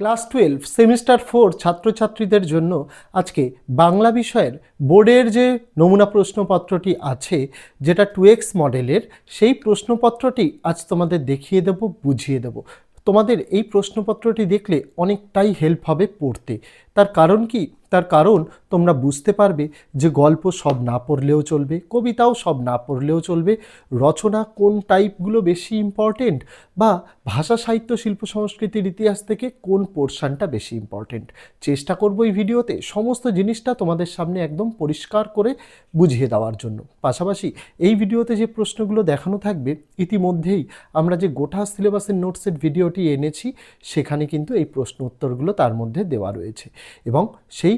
Class twelve, semester four ছাত্রছাত্রীদের জন্য আজকে বাংলা বিষয়ের বোর্ডের যে নমুনা প্রশ্নপত্রটি আছে, যেটা টু এক্স মডেলের, সেই প্রশ্নপত্রটি আজ তোমাদের দেখিয়ে দেব, বুঝিয়ে দেব। তোমাদের এই প্রশ্নপত্রটি দেখলে অনেকটাই হেল্প হবে পড়তে। তার কারণ কি? তার কারণ তোমরা বুঝতে পারবে যে গল্প সব না পড়লেও চলবে, কবিতাও সব না পড়লেও চলবে। রচনা কোন টাইপগুলো বেশি ইম্পর্টেন্ট বা ভাষা সাহিত্য শিল্প সংস্কৃতির ইতিহাস থেকে কোন পোর্শনটা বেশি ইম্পর্টেন্ট চেষ্টা করব এই ভিডিওতে সমস্ত জিনিসটা তোমাদের সামনে একদম পরিষ্কার করে বুঝিয়ে দেওয়ার জন্য। পাশাপাশি এই ভিডিওতে যে প্রশ্নগুলো দেখানো থাকবে, ইতিমধ্যেই আমরা যে গোটা সিলেবাসের নোটসের ভিডিওটি এনেছি, সেখানে কিন্তু এই প্রশ্ন উত্তরগুলো তার মধ্যে দেওয়া রয়েছে। এবং সেই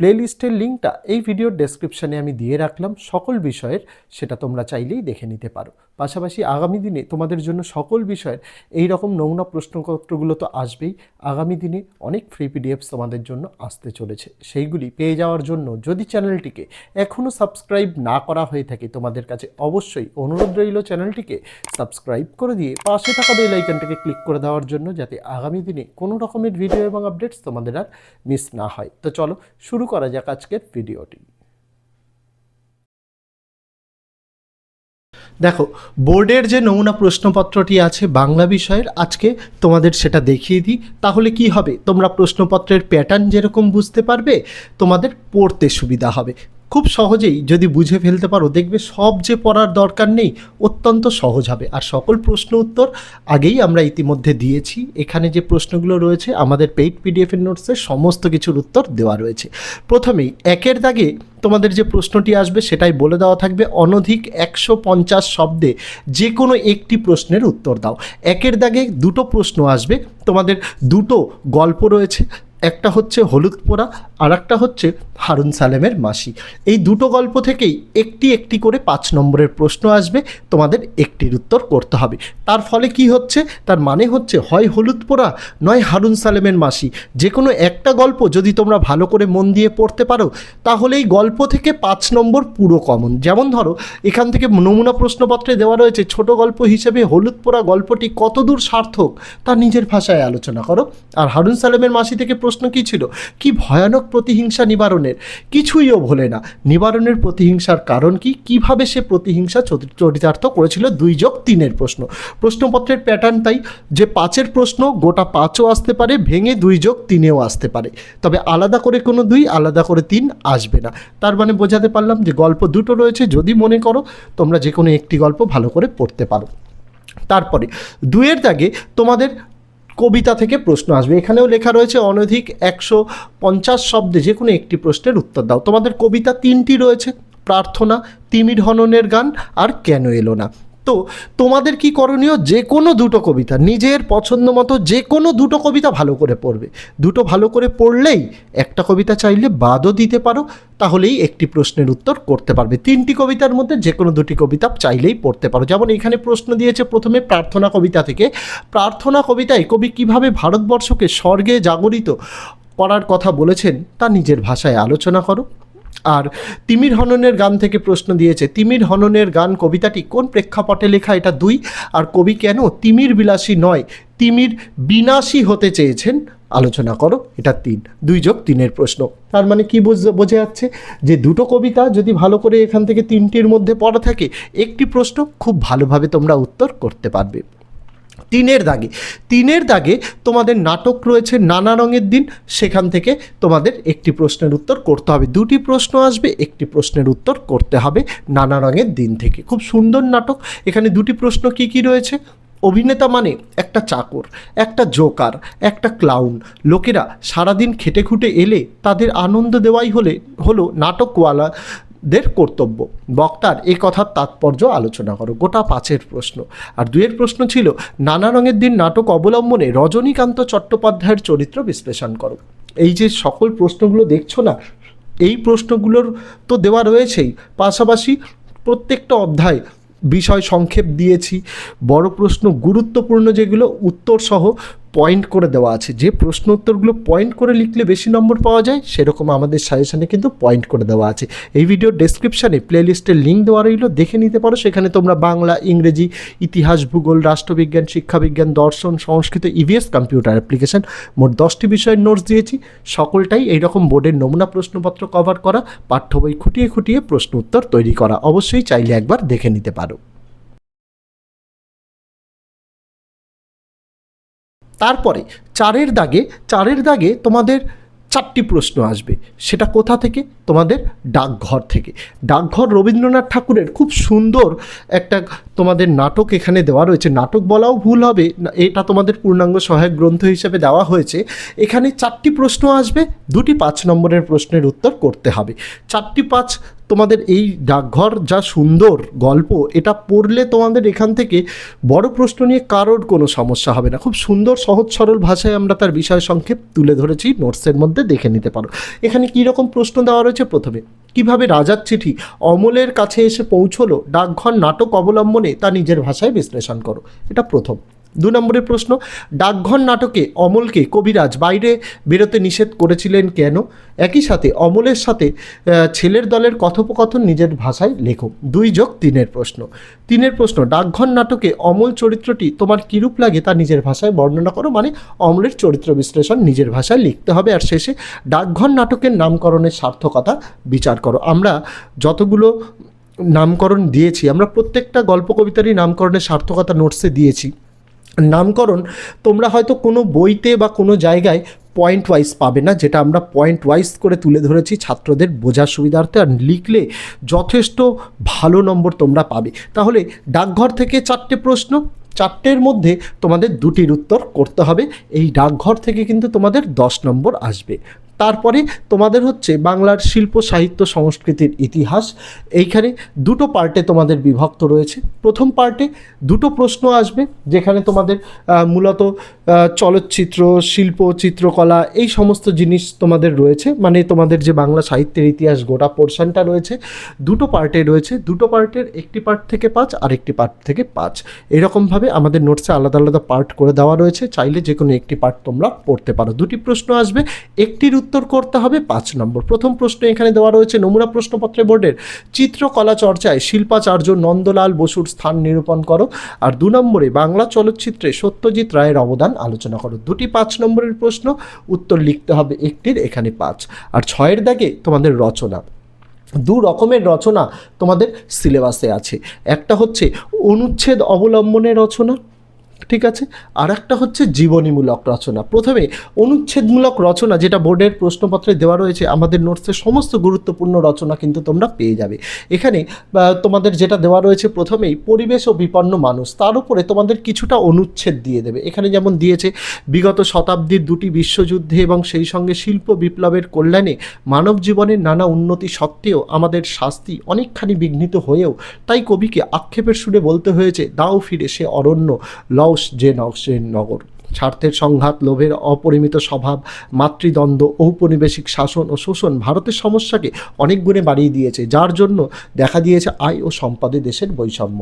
প্লেলিস্টের লিঙ্কটা এই ভিডিওর ডেসক্রিপশানে আমি দিয়ে রাখলাম। সকল বিষয়ের সেটা তোমরা চাইলেই দেখে নিতে পারো। পাশাপাশি আগামী দিনে তোমাদের জন্য সকল বিষয়ের এই রকম নমুনা প্রশ্নপত্রগুলো তো আসবেই। আগামী দিনে অনেক ফ্রি পিডিএফস তোমাদের জন্য আসতে চলেছে। সেইগুলি পেয়ে যাওয়ার জন্য যদি চ্যানেলটিকে এখনও সাবস্ক্রাইব না করা হয়ে থাকে, তোমাদের কাছে অবশ্যই অনুরোধ রইল চ্যানেলটিকে সাবস্ক্রাইব করে দিয়ে পাশে থাকা বেল আইকনটাকে ক্লিক করে দেওয়ার জন্য যাতে আগামী দিনে কোনো রকমের ভিডিও এবং আপডেটস তোমাদের আর মিস না হয়। তো চলো শুরু করা যাক আজকের ভিডিওটি। দেখো, বোর্ডের যে নমুনা প্রশ্নপত্রটি আছে বাংলা বিষয়ের, আজকে তোমাদের সেটা দেখিয়ে দিই। তাহলে কি হবে? তোমরা প্রশ্নপত্রের প্যাটার্ন যেরকম বুঝতে পারবে, তোমাদের পড়তে সুবিধা হবে। খুব সহজেই যদি বুঝে ফেলতে পারো, দেখবে সব যে পড়ার দরকার নেই, অত্যন্ত সহজ হবে। আর সকল প্রশ্ন উত্তর আগেই আমরা ইতিমধ্যে দিয়েছি। এখানে যে প্রশ্নগুলো রয়েছে, আমাদের পেইড পিডিএফের নোটসে সমস্ত কিছুর উত্তর দেওয়া রয়েছে। প্রথমেই, একের দাগে তোমাদের যে প্রশ্নটি আসবে, সেটাই বলে দেওয়া থাকবে। অনধিক একশো পঞ্চাশ শব্দে যে কোনো একটি প্রশ্নের উত্তর দাও। একের দাগে দুটো প্রশ্ন আসবে। তোমাদের দুটো গল্প রয়েছে। একটা হচ্ছে হলুদ পোড়া আর একটা হচ্ছে হারুন সালেমের মাসি। এই দুটো গল্প থেকেই একটি একটি করে পাঁচ নম্বরের প্রশ্ন আসবে, তোমাদের একটির উত্তর করতে হবে। তার ফলে কি হচ্ছে? তার মানে হচ্ছে হয় হলুদ পোড়া, নয় হারুন সালেমের মাসি। যে কোনো একটা গল্প যদি তোমরা ভালো করে মন দিয়ে পড়তে পারো, তাহলে এই গল্প থেকে পাঁচ নম্বর পুরো কমন যেমন ধরো, এখান থেকে নমুনা প্রশ্নপত্রে দেওয়া রয়েছে, ছোট গল্প হিসেবে হলুদ পোড়া গল্পটি কতদূর সার্থক, তা নিজের ভাষায় আলোচনা করো। আর হারুন সালেমের মাসি থেকে প্রশ্ন কী ছিল? কি ভয়ানক প্রতিহিংসা নিবারণের? কিছুই ও ভোলে না। নিবারণের প্রতিহিংসার কারণ কি? কীভাবে সে প্রতিহিংসা চরি- চরিতার্থ করেছিল? দুই যোগ তিনের প্রশ্ন। প্রশ্নপত্রের প্যাটার্ন তাই, যে পাঁচের প্রশ্ন গোটা পাঁচও আসতে পারে, ভেঙে দুই যোগ তিনেও আসতে পারে। তবে আলাদা করে কোনো দুই, আলাদা করে তিন আসবে না। তার মানে বোঝাতে পারলাম যে গল্প দুটো রয়েছে, যদি মনে করো, তোমরা যে কোনো একটি গল্প ভালো করে পড়তে পারো। তারপরে দুয়ের দাগে তোমাদের কবিতা থেকে প্রশ্ন আসবে। এখানেও লেখা রয়েছে, অনধিক একশো পঞ্চাশ শব্দে যে কোনো একটি প্রশ্নের উত্তর দাও। তোমাদের কবিতা তিনটি রয়েছে, প্রার্থনা, তিমির হননের গান আর কেন এলো না। তো তোমাদের কি করণীয়? যে কোনো দুটো কবিতা, নিজের পছন্দ মতো যে কোনো দুটো কবিতা ভালো করে পড়বে। দুটো ভালো করে পড়লেই একটা কবিতা চাইলে বাদও দিতে পারো, তাহলেই একটি প্রশ্নের উত্তর করতে পারবে। তিনটি কবিতার মধ্যে যে কোনো দুটি কবিতা চাইলেই পড়তে পারো। যেমন এখানে প্রশ্ন দিয়েছে প্রথমে প্রার্থনা কবিতা থেকে। প্রার্থনা কবিতায় কবি কীভাবে ভারতবর্ষকে স্বর্গে জাগরিত করার কথা বলেছেন তা নিজের ভাষায় আলোচনা করো। আর তিমির হননের গান থেকে প্রশ্ন দিয়েছে, তিমির হননের গান কবিতাটি কোন প্রেক্ষাপটে লেখা এটা দুই? আর কবি কেন তিমির বিলাসী নয়, তিমির বিনাশী হতে চেয়েছেন? আলোচনা করো, এটা তিন, দুই যোগ তিনের প্রশ্ন। তার মানে কি বোঝা বোঝা যাচ্ছে যে দুটো কবিতা যদি ভালো করে এখান থেকে তিনটির মধ্যে পড়া থাকে, একটি প্রশ্ন খুব ভালোভাবে তোমরা উত্তর করতে পারবে। তিনের দাগে। তিনের দাগে তোমাদের নাটক রয়েছে নানা রঙের দিন, সেখান থেকে তোমাদের একটি প্রশ্নের উত্তর করতে হবে। দুটি প্রশ্ন আসবে, একটি প্রশ্নের উত্তর করতে হবে নানা রঙের দিন থেকে। খুব সুন্দর নাটক। এখানে দুটি প্রশ্ন কি কি রয়েছে? অভিনেতা মানে একটা চাকর, একটা জোকার, একটা ক্লাউন। লোকেরা সারাদিন খেটে খুটে এলে তাদের আনন্দ দেওয়াই হলে, হলো নাটকওয়ালা। দের কর্তব্য? বক্তার এই কথার তাৎপর্য আলোচনা করো, গোটা পাঁচের প্রশ্ন। আর দুয়ের প্রশ্ন ছিল, নানা রঙের দিন নাটক অবলম্বনে রজনীকান্ত চট্টোপাধ্যায়ের চরিত্র বিশ্লেষণ করো। এই যে সকল প্রশ্নগুলো দেখছ না, এই প্রশ্নগুলোর তো দেওয়া রয়েছেই। পাশাপাশি প্রত্যেকটা অধ্যায় বিষয় সংক্ষেপ দিয়েছি। বড় প্রশ্ন, গুরুত্বপূর্ণ যেগুলো উত্তর সহ পয়েন্ট করে দেওয়া আছে। যে প্রশ্ন উত্তরগুলো পয়েন্ট করে লিখলে বেশি নম্বর পাওয়া যায়, সেরকম আমাদের সাজেশানে কিন্তু পয়েন্ট করে দেওয়া আছে। এই ভিডিওর ডেসক্রিপশানে প্লেলিস্টের লিঙ্ক দেওয়া রইল, দেখে নিতে পারো। সেখানে তোমরা বাংলা, ইংরেজি, ইতিহাস, ভূগোল, রাষ্ট্রবিজ্ঞান, শিক্ষাবিজ্ঞান, দর্শন, সংস্কৃত ইভিএস কম্পিউটার অ্যাপ্লিকেশন মোট দশটি বিষয়ের নোটস দিয়েছি। সকলটাই এইরকম বোর্ডের নমুনা প্রশ্নপত্র কভার করা, পাঠ্য বই খুঁটিয়ে খুঁটিয়ে প্রশ্ন উত্তর তৈরি করা। অবশ্যই চাইলে একবার দেখে নিতে পারো। তারপরে চারের দাগে চারের দাগে তোমাদের চারটি প্রশ্ন আসবে। সেটা কোথা থেকে? তোমাদের ডাকঘর থেকে। ডাকঘর রবীন্দ্রনাথ ঠাকুরের খুব সুন্দর একটা তোমাদের নাটক এখানে দেওয়া রয়েছে। নাটক বলাও ভুল হবে এটা তোমাদের পূর্ণাঙ্গ সহায়ক গ্রন্থ হিসেবে দেওয়া হয়েছে। এখানে চারটি প্রশ্ন আসবে, দুটি পাঁচ নম্বরের প্রশ্নের উত্তর করতে হবে। চারটি পাঁচ তোমাদের এই ডাকঘর যা সুন্দর গল্প, এটা পড়লে তোমাদের এখান থেকে বড় প্রশ্ন নিয়ে কারোর কোনো সমস্যা হবে না। খুব সুন্দর, সহজ, সরল ভাষায় আমরা তার বিষয় সংক্ষেপ তুলে ধরেছি। নোটসের মধ্যে দেখে নিতে পারো। এখানে কী রকম প্রশ্ন দেওয়া রয়েছে? প্রথমে, কীভাবে রাজার চিঠি অমলের কাছে এসে পৌঁছলো? ডাকঘর নাটক অবলম্বনে তা নিজের ভাষায় বিশ্লেষণ করো। এটা প্রথম। দু নম্বরের প্রশ্ন, ডাকঘর নাটকে অমলকে কবিরাজ বাইরে বেরোতে নিষেধ করেছিলেন কেন? একই সাথে অমলের সাথে ছেলের দলের কথোপকথন নিজের ভাষায় লেখো। দুই যোগ তিনের প্রশ্ন। তিনের প্রশ্ন, ডাকঘর নাটকে অমল চরিত্রটি তোমার কিরূপ লাগে তা নিজের ভাষায় বর্ণনা করো? মানে অমলের চরিত্র বিশ্লেষণ নিজের ভাষায় লিখতে হবে আর শেষে ডাকঘর নাটকের নামকরণের সার্থকতা বিচার করো। আমরা যতগুলো নামকরণ দিয়েছি, আমরা প্রত্যেকটা গল্প কবিতারই নামকরণের সার্থকতা নোটসে দিয়েছি। নামকরণ তোমরা হয়তো কোনো বইতে বা কোনো জায়গায় পয়েন্ট ওয়াইজ পাবে না, যেটা আমরা পয়েন্ট ওয়াইজ করে তুলে ধরেছি ছাত্রদের বোঝার সুবিধার্থে আর লিখলে যথেষ্ট ভালো নম্বর তোমরা পাবে। তাহলে ডাকঘর থেকে চারটে প্রশ্ন, চারটের মধ্যে তোমাদের দুটির উত্তর করতে হবে, এই ডাকঘর থেকে কিন্তু তোমাদের দশ নম্বর আসবে। তারপরে তোমাদের হচ্ছে বাংলার শিল্প, সাহিত্য, সংস্কৃতির ইতিহাস। এইখানে দুটো পার্টে তোমাদের বিভক্ত রয়েছে। প্রথম পার্টে দুটো প্রশ্ন আসবে, যেখানে তোমাদের মূলত চলচ্চিত্র, শিল্প, চিত্রকলা এই সমস্ত জিনিস তোমাদের রয়েছে। মানে তোমাদের যে বাংলা সাহিত্যের ইতিহাস গোটা পোর্শনটা রয়েছে, দুটো পার্টে রয়েছে। দুটো পার্টের একটি পার্ট থেকে পাঁচ আর একটি পার্ট থেকে পাঁচ। এরকমভাবে আমাদের নোটসে আলাদা আলাদা পার্ট করে দেওয়া রয়েছে। চাইলে যে কোনো একটি পার্ট তোমরা পড়তে পারো। দুটি প্রশ্ন আসবে, একটির উত্তর করতে হবে পাঁচ নম্বর। প্রথম প্রশ্ন এখানে দেওয়া রয়েছে, নমুনা প্রশ্নপত্রে বোর্ডের চিত্রকলা চর্চায় শিল্পাচার্য নন্দলাল বসুর স্থান নিরূপণ করো। আর দু নম্বরে বাংলা চলচ্চিত্রে সত্যজিৎ রায়ের অবদান আলোচনা করো। দুটি পাঁচ নম্বরের প্রশ্ন, উত্তর লিখতে হবে একটির, এখানে পাঁচ। আর ছয়ের দাগে তোমাদের রচনা। দু রকমের রচনা তোমাদের সিলেবাসে আছে। একটা হচ্ছে অনুচ্ছেদ অবলম্বনের রচনা ঠিক আছে? আর একটা হচ্ছে জীবনীমূলক রচনা। প্রথমে অনুচ্ছেদমূলক রচনা যেটা বোর্ডের প্রশ্নপত্রে দেওয়া রয়েছে, আমাদের নোটসের সমস্ত গুরুত্বপূর্ণ রচনা কিন্তু তোমরা পেয়ে যাবে। এখানে তোমাদের যেটা দেওয়া রয়েছে প্রথমেই পরিবেশ ও বিপন্ন মানুষ। তার উপরে তোমাদের কিছুটা অনুচ্ছেদ দিয়ে দেবে। এখানে যেমন দিয়েছে, বিগত শতাব্দীর দুটি বিশ্বযুদ্ধে এবং সেই সঙ্গে শিল্প বিপ্লবের কল্যাণে মানব জীবনের নানা উন্নতি সত্ত্বেও আমাদের শাস্তি অনেকখানি বিঘ্নিত হয়েও, তাই কবিকে আক্ষেপের সুরে বলতে হয়েছে, দাও ফিরে সে অরণ্য লস যে নকশের নগর। স্বার্থের সংঘাত, লোভের অপরিমিত স্বভাব, মাতৃদ্বন্দ্ব, ঔপনিবেশিক শাসন ও শোষণ ভারতের সমস্যাকে অনেক গুণে বাড়িয়ে দিয়েছে, যার জন্য দেখা দিয়েছে আয় ও সম্পদে দেশের বৈষম্য।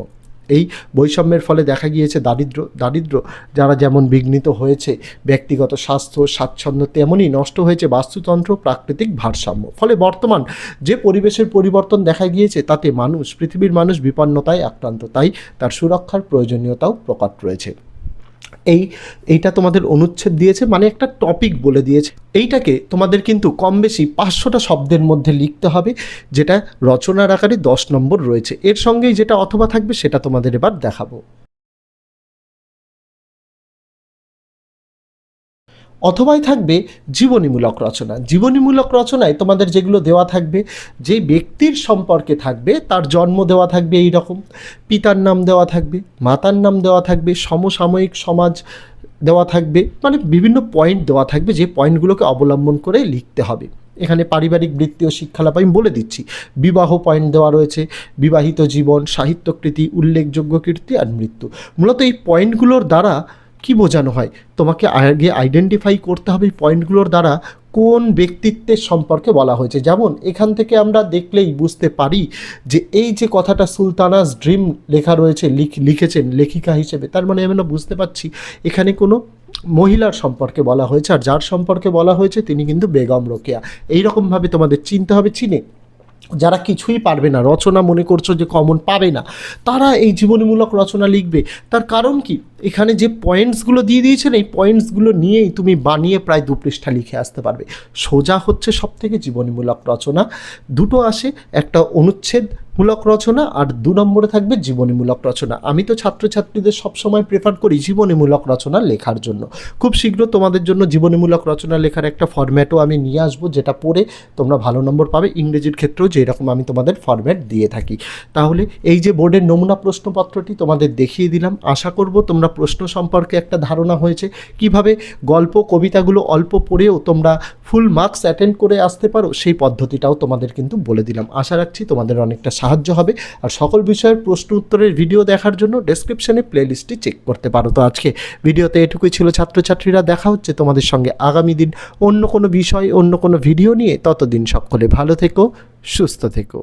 এই বৈষম্যের ফলে দেখা গিয়েছে দারিদ্র দারিদ্র যারা যেমন বিঘ্নিত হয়েছে, ব্যক্তিগত স্বাস্থ্য, স্বাচ্ছন্দ্য তেমনই নষ্ট হয়েছে, বাস্তুতন্ত্র, প্রাকৃতিক ভারসাম্য। ফলে বর্তমান যে পরিবেশের পরিবর্তন দেখা গিয়েছে, তাতে মানুষ, পৃথিবীর মানুষ বিপন্নতায় আক্রান্ত। তাই তার সুরক্ষার প্রয়োজনীয়তাও প্রকট রয়েছে। এই, এইটা তোমাদের অনুচ্ছেদ দিয়েছে মানে একটা টপিক বলে দিয়েছে। এইটাকে তোমাদের কিন্তু কম বেশি পাঁচশোটা শব্দের মধ্যে লিখতে হবে, যেটা রচনার আকারে দশ নম্বর রয়েছে। এর সঙ্গেই যেটা অথবা থাকবে সেটা তোমাদের এবার দেখাবো। অথবাই থাকবে জীবনীমূলক রচনা। জীবনীমূলক রচনায় তোমাদের যেগুলো দেওয়া থাকবে, যে ব্যক্তির সম্পর্কে থাকবে, তার জন্ম দেওয়া থাকবে এই রকম পিতার নাম দেওয়া থাকবে, মাতার নাম দেওয়া থাকবে, সমসাময়িক সমাজ দেওয়া থাকবে মানে বিভিন্ন পয়েন্ট দেওয়া থাকবে, যে পয়েন্টগুলোকে অবলম্বন করে লিখতে হবে। এখানে পারিবারিক বৃত্তি ও শিক্ষালাভ আমি বলে দিচ্ছি। বিবাহ পয়েন্ট দেওয়া রয়েছে, বিবাহিত জীবন, সাহিত্যকৃতি, উল্লেখযোগ্য কীর্তি আর মৃত্যু। মূলত এই পয়েন্টগুলোর দ্বারা কি বোঝানো হয়? তোমাকে আগে আইডেন্টিফাই করতে হবে পয়েন্টগুলোর দ্বারা কোন ব্যক্তিত্বের সম্পর্কে বলা হয়েছে। যেমন, এখান থেকে আমরা দেখলেই বুঝতে পারি যে এই যে কথাটা সুলতানাস ড্রিম লেখা রয়েছে, লিখ, লিখেছেন লেখিকা হিসেবে, তার মানে আমরা বুঝতে পারছি এখানে কোনো মহিলার সম্পর্কে বলা হয়েছে, আর যার সম্পর্কে বলা হয়েছে তিনি কিন্তু বেগম রোকেয়া। এইরকমভাবে তোমাদের চিনতে হবে চিনে। যারা কিছুই পারবে না, রচনা মনে করছ যে কমন পাবে না, তারা এই জীবনীমূলক রচনা লিখবে। তার কারণ কি? এখানে যে পয়েন্টসগুলো দিয়ে দিয়েছেন, এই পয়েন্টসগুলো নিয়েই তুমি বানিয়ে প্রায় দু পৃষ্ঠা লিখে আসতে পারবে। সোজা হচ্ছে সব থেকে জীবনীমূলক রচনা। দুটো আসে, একটা অনুচ্ছেদমূলক রচনা আর দু নম্বরে থাকবে জীবনীমূলক রচনা। আমি তো ছাত্রছাত্রীদের সবসময় প্রেফার করি জীবনীমূলক রচনা লেখার জন্য। খুব শীঘ্র তোমাদের জন্য জীবনীমূলক রচনা লেখার একটা ফরম্যাটও আমি নিয়ে আসব, যেটা পড়ে তোমরা ভালো নম্বর পাবে। ইংরেজির ক্ষেত্রেও যেরকম আমি তোমাদের ফরম্যাট দিয়ে থাকি। তাহলে এই যে বোর্ডের নমুনা প্রশ্নপত্রটি তোমাদের দেখিয়ে দিলাম। আশা করব তোমরা প্রশ্ন সম্পর্কে একটা ধারণা হয়েছে। কীভাবে গল্প, কবিতাগুলো অল্প পড়েও তোমরা ফুল মার্কস অ্যাটেন্ড করে আসতে পারো, সেই পদ্ধতিটাও তোমাদের কিন্তু বলে দিলাম। আশা রাখছি তোমাদের অনেকটা সাহায্য হবে। আর সকল বিষয়ের প্রশ্ন উত্তরের ভিডিও দেখার জন্য ডেসক্রিপশনে প্লেলিস্টটি চেক করতে পারো। তো আজকে ভিডিওতে এটুকুই ছিল। ছাত্রছাত্রীরা, দেখা হচ্ছে তোমাদের সঙ্গে আগামী দিন অন্য কোনো বিষয়, অন্য কোনো ভিডিও নিয়ে। ততদিন সকলে ভালো থেকো, সুস্থ থেকো।